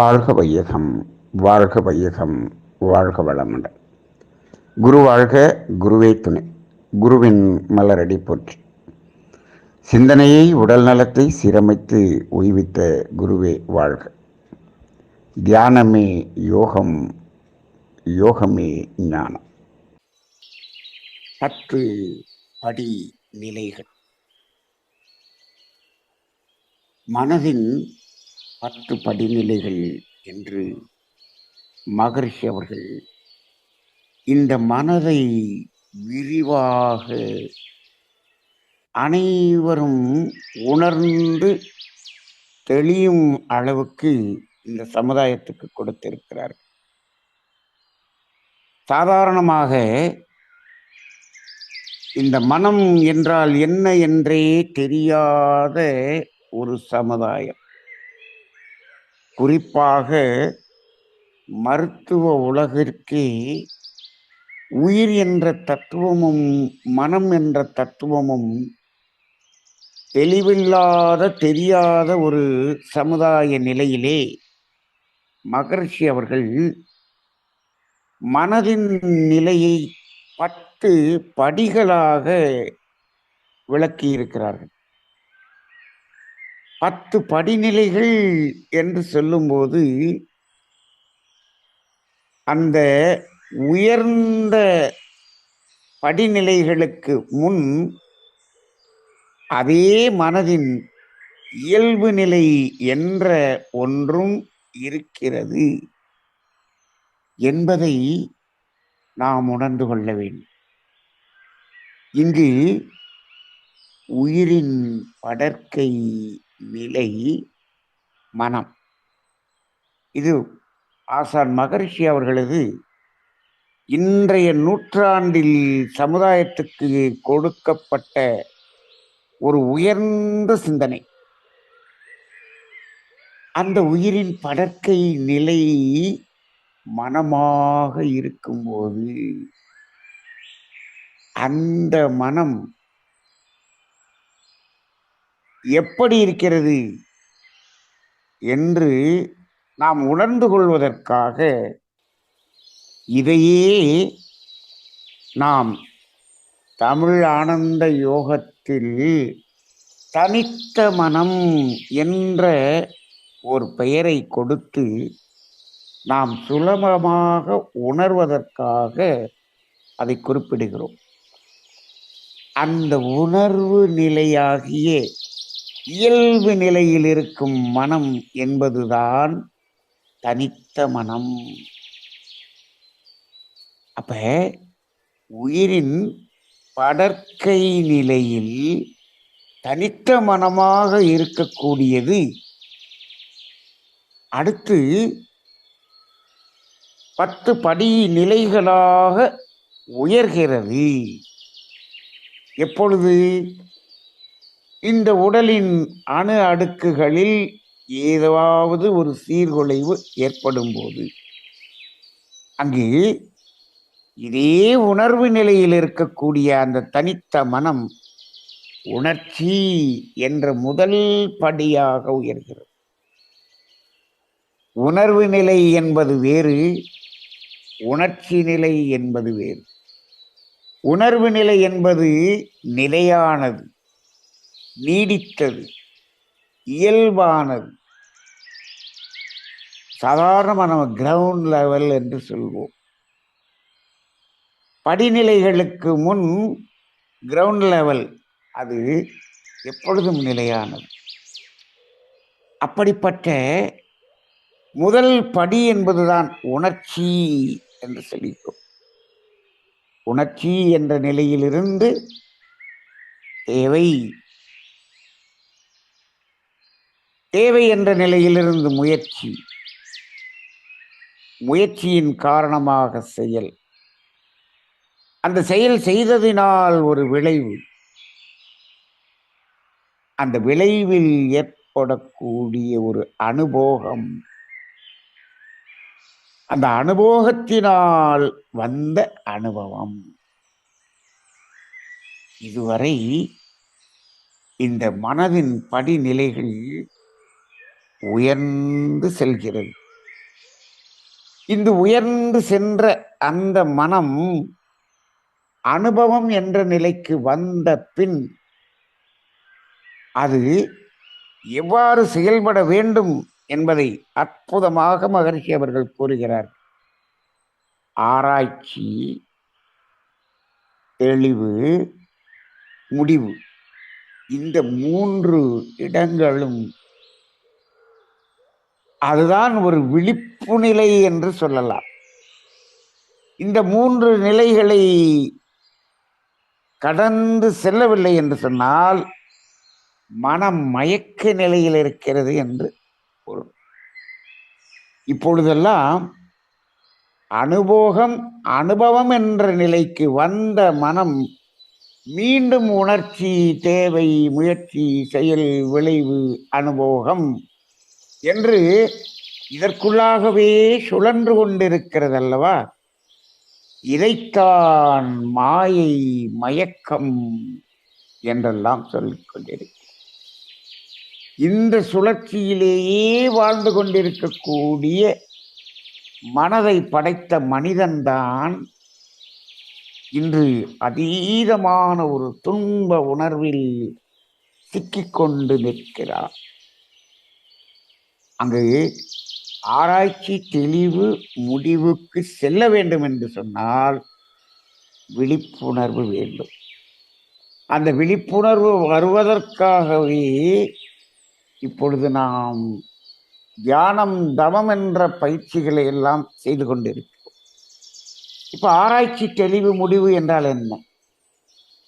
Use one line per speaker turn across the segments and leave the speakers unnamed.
வாழ்க வையகம் வாழ்க வையகம் வாழ்க வளமுடன். குரு வாழ்க குருவே துணை. குருவின் மலரடி போற்றி. சிந்தனையை உடல் நலத்தை சீரமைத்து உய்வித்த குருவே வாழ்க. தியானமே யோகம் யோகமே ஞானம். பத்து படி நிலைகள். மனதின் பத்து படிநிலைகள் என்று மகர்ஷி அவர்கள் இந்த மனதை விரிவாக அனைவரும் உணர்ந்து தெளியும் அளவுக்கு இந்த சமுதாயத்துக்கு கொடுத்திருக்கிறார் சாதாரணமாக இந்த மனம் என்றால் என்ன என்றே தெரியாத ஒரு சமுதாயம். குறிப்பாக மருத்துவ உலகிற்கே உயிர் என்ற தத்துவமும் மனம் என்ற தத்துவமும் தெளிவில்லாத தெரியாத ஒரு சமுதாய நிலையிலே மகர்ஷி அவர்கள் மனதின் நிலையை பத்து படிகளாக விளக்கியிருக்கிறார்கள். பத்து படிநிலைகள் என்று சொல்லும்போது அந்த உயர்ந்த படிநிலைகளுக்கு முன் அதே மனதின் இயல்பு நிலை என்ற ஒன்றும் இருக்கிறது என்பதை நாம் உணர்ந்து கொள்ள வேண்டும். இங்கு உயிரின் படற்கை நிலை மனம். இது ஆசான் மகரிஷி அவர்களது இன்றைய நூற்றாண்டில் சமுதாயத்துக்கு கொடுக்கப்பட்ட ஒரு உயர்ந்த சிந்தனை. அந்த உயிரின் படற்கை நிலை மனமாக இருக்கும்போது அந்த மனம் எப்படி இருக்கிறது என்று நாம் உணர்ந்து கொள்வதற்காக இதையே நாம் தமிழ் ஆனந்த யோகத்தில் தனித்த மனம் என்ற ஒரு பெயரை கொடுத்து நாம் சுலபமாக உணர்வதற்காக அதை குறிப்பிடுகிறோம். அந்த உணர்வு நிலையாகிய இயல்பு நிலையில் இருக்கும் மனம் என்பதுதான் தனித்த மனம். அப்ப உயிரின் படற்கை நிலையில் தனித்த மனமாக இருக்கக்கூடியது. அடுத்து பத்து படி நிலைகளாக உயர்கிறது. எப்பொழுது? இந்த உடலின் அணு அடுக்குகளில் ஏதாவது ஒரு சீர்குலைவு ஏற்படும் போது அங்கே இதே உணர்வு நிலையில் இருக்கக்கூடிய அந்த தனித்த மனம் உணர்ச்சி என்ற முதல் படியாக உயர்கிறது. உணர்வு நிலை என்பது வேறு உணர்ச்சி நிலை என்பது வேறு. உணர்வு நிலை என்பது நிலையானது. நீடித்தது இயல்பானது. சாதாரணமாக நம்ம கிரவுண்ட் லெவல் என்று சொல்வோம். படிநிலைகளுக்கு முன் கிரவுண்ட் லெவல் அது எப்பொழுதும் நிலையானது. அப்படிப்பட்ட முதல் படி என்பதுதான் உணர்ச்சி என்று சொல்லிட்டோம். உணர்ச்சி என்ற நிலையிலிருந்து தேவை தேவை என்ற நிலையிலிருந்து முயற்சி. முயற்சியின் காரணமாக செயல். அந்த செயல் செய்ததினால் ஒரு விளைவு. அந்த விளைவில் ஏற்படக்கூடிய ஒரு அனுபோகம். அந்த அனுபோகத்தினால் வந்த அனுபவம். இதுவரை இந்த மனதின் படிநிலைகள் உயர்ந்து செல்கிறது. இந்த உயர்ந்து சென்ற அந்த மனம் அனுபவம் என்ற நிலைக்கு வந்த பின் அது எவ்வாறு செயல்பட வேண்டும் என்பதை அற்புதமாக மகர்ஷி அவர்கள் கூறுகிறார். ஆராய்ச்சி தெளிவு முடிவு. இந்த மூன்று இடங்களும் அதுதான் ஒரு விழிப்பு நிலை என்று சொல்லலாம். இந்த மூன்று நிலைகளை கடந்து செல்லவில்லை என்று சொன்னால் மனம் மயக்க நிலையில் இருக்கிறது என்று பொருள். இப்பொழுதெல்லாம் அனுபோகம் அனுபவம் என்ற நிலைக்கு வந்த மனம் மீண்டும் உணர்ச்சி தேவை முயற்சி செயல் விளைவு அனுபோகம் என்று இதற்குள்ளாகவே சுழன்று கொண்டிருக்கிறது அல்லவா இதைத்தான் மாயை மயக்கம் என்றெல்லாம் சொல்லிக் கொண்டிருக்கிறது. இந்த சுழற்சியிலேயே வாழ்ந்து கொண்டிருக்கக்கூடிய மனதை படைத்த மனிதன்தான் இன்று அதீதமான ஒரு துன்ப உணர்வில் சிக்கிக்கொண்டு நிற்கிறார் அங்கு ஆராய்ச்சி தெளிவு முடிவுக்கு செல்ல வேண்டும் என்று சொன்னால் விழிப்புணர்வு வேண்டும். அந்த விழிப்புணர்வு வருவதற்காகவே இப்பொழுது நாம் தியானம் தவம் என்ற பயிற்சிகளை எல்லாம் செய்து கொண்டிருக்கிறோம். இப்போ ஆராய்ச்சி தெளிவு முடிவு என்றால் என்ன?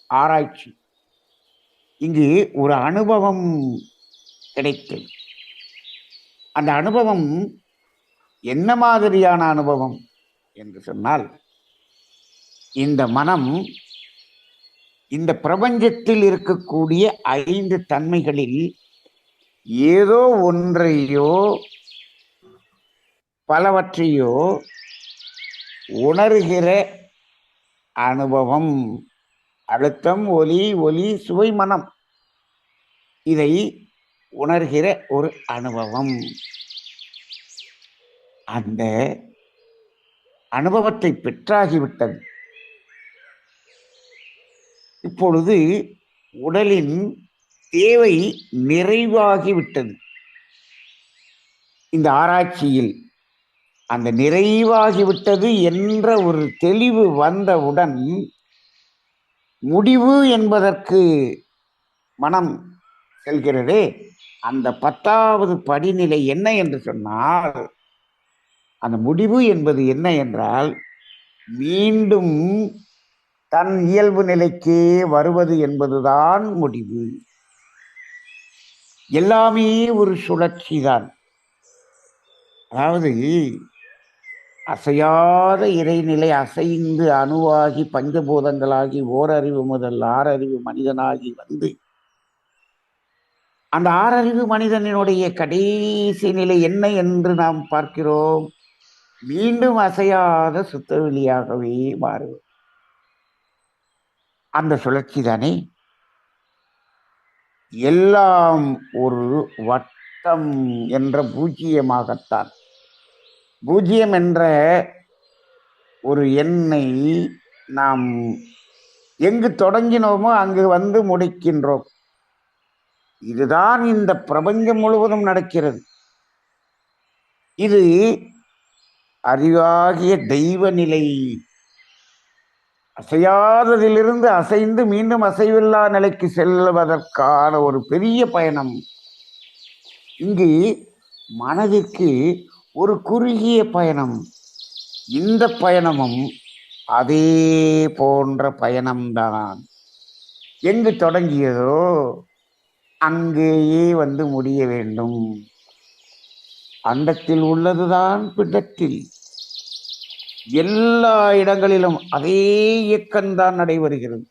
ஆராய்ச்சி. இங்கு ஒரு அனுபவம் கிடைத்தது. அந்த அனுபவம் என்ன மாதிரியான அனுபவம் என்று சொன்னால் இந்த மனம் இந்த பிரபஞ்சத்தில் இருக்கக்கூடிய ஐந்து தன்மைகளில் ஏதோ ஒன்றையோ பலவற்றையோ உணர்கிற அனுபவம். அழுத்தம் ஒலி ஒலி சுவை மனம். இதை உணர்கிற ஒரு அனுபவம். அந்த அனுபவத்தை பெற்றாகிவிட்டது. இப்பொழுது உடலின் தேவை நிறைவாகிவிட்டது. இந்த ஆராய்ச்சியில் அந்த நிறைவாகிவிட்டது என்ற ஒரு தெளிவு வந்தவுடன் முடிவு என்பதற்கு மனம் செல்கிறதே. அந்த பத்தாவது படிநிலை என்ன என்று சொன்னால் அந்த முடிவு என்பது என்ன என்றால் மீண்டும் தன் இயல்பு நிலைக்கே வருவது என்பதுதான் முடிவு. எல்லாமே ஒரு சுழற்சி தான். அதாவது அசையாத இறைநிலை அசைந்து அணுவாகி பஞ்சபூதங்களாகி ஓரறிவு முதல் ஆறறிவு மனிதனாகி வந்து அந்த ஆறறிவு மனிதனினுடைய கடைசி நிலை என்ன என்று நாம் பார்க்கிறோம். மீண்டும் அசையாத சுத்தவெளியாகவே மாறுவது அந்த சுழற்சி தானே எல்லாம் ஒரு வட்டம் என்ற பூஜ்ஜியமாகத்தான். பூஜ்ஜியம் என்ற ஒரு எண்ணை நாம் எங்கு தொடங்கினோமோ அங்கு வந்து முடிக்கின்றோம். இதுதான் இந்த பிரபஞ்சம் முழுவதும் நடக்கிறது. இது அறிவாகிய தெய்வ நிலை. அசையாததிலிருந்து அசைந்து மீண்டும் அசைவில்லா நிலைக்கு செல்வதற்கான ஒரு பெரிய பயணம். இங்கு மனதிற்கு ஒரு குறுகிய பயணம். இந்த பயணமும் அதே போன்ற பயணம்தான். எங்கு தொடங்கியதோ அங்கேயே வந்து முடிய வேண்டும். அண்டத்தில் உள்ளதுதான் பிண்டத்தில். எல்லா இடங்களிலும் அதே இயக்கம்தான் நடைபெறுகிறது.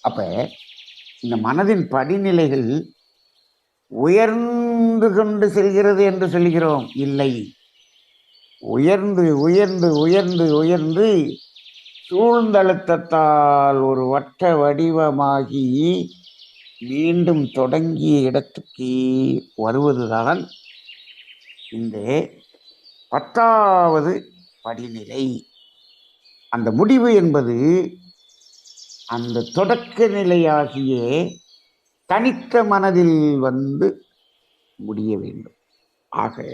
அப்ப இந்த மனதின் படிநிலைகள் உயர்ந்து கொண்டு செல்கிறது என்று சொல்கிறோம். இல்லை. உயர்ந்து உயர்ந்து உயர்ந்து உயர்ந்து சூழ்ந்தழுத்தத்தால் ஒரு வட்ட வடிவமாகி மீண்டும் தொடங்கிய இடத்துக்கு வருவதுதான் இந்த பத்தாவது படிநிலை. அந்த முடிவு என்பது அந்த தொடக்க நிலையாகிய தனித்த மனதில் வந்து முடிய வேண்டும். ஆக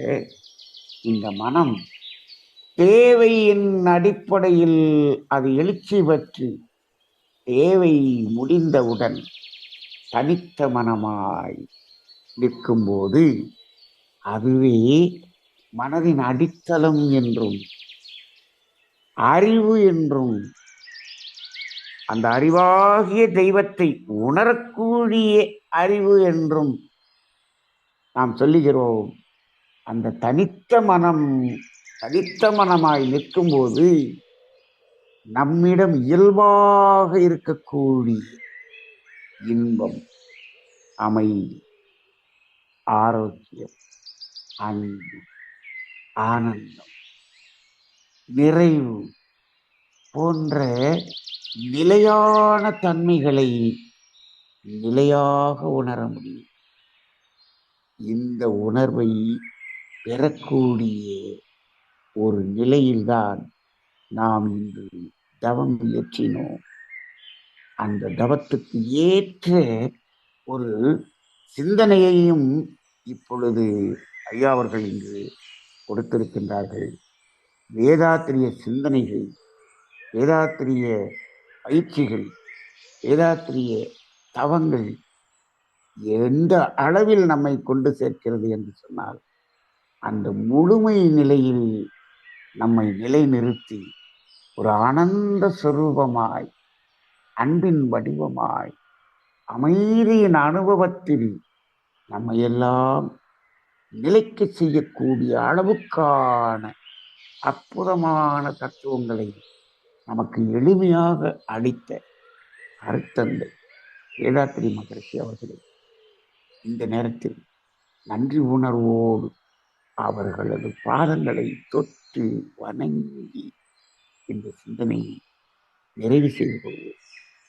இந்த மனம் தேவையின் அடிப்படையில் அது எழுச்சி பெற்று தேவை முடிந்தவுடன் தனித்த மனமாய் நிற்கும்போது அதுவே மனதின் அடித்தளம் என்றும் அறிவு என்றும் அந்த அறிவாகிய தெய்வத்தை உணரக்கூடிய அறிவு என்றும் நாம் சொல்லுகிறோம். அந்த தனித்த மனம் தனித்த மனமாய் நிற்கும்போது நம்மிடம் இயல்பாக இருக்கக்கூடிய இன்பம் அமைதி ஆரோக்கியம் அன்பு ஆனந்தம் நிறைவு போன்ற நிலையான தன்மைகளை நிலையாக உணர முடியும். இந்த உணர்வை பெறக்கூடிய ஒரு நிலையில்தான் நாம் இன்று தவம் இயற்றினோம். அந்த தவத்துக்கு ஏற்ற ஒரு சிந்தனையையும் இப்பொழுது ஐயா அவர்கள் இங்கு கொடுத்திருக்கின்றார்கள். வேதாத்திரிய சிந்தனைகள் வேதாத்திரிய பயிற்சிகள் வேதாத்திரிய தவங்கள் எந்த அளவில் நம்மை கொண்டு சேர்க்கிறது என்று சொன்னால் அந்த முழுமை நிலையில் நம்மை நிலைநிறுத்தி ஒரு ஆனந்த சுரூபமாய் அன்பின் வடிவமாய் அமைதியின் அனுபவத்தில் நம்ம எல்லாம் நிலைக்க செய்யக்கூடிய அளவுக்கான அற்புதமான தத்துவங்களை நமக்கு எளிமையாக அளித்த அருத்தந்தை வேதாத்திரி மகரிஷி அவர்களே இந்த நேரத்தில் நன்றி உணர்வோடு அவர்களது பாதங்களை தொட்டு வணங்கி இந்த சிந்தனையை நிறைவு செய்து கொள்வோம்.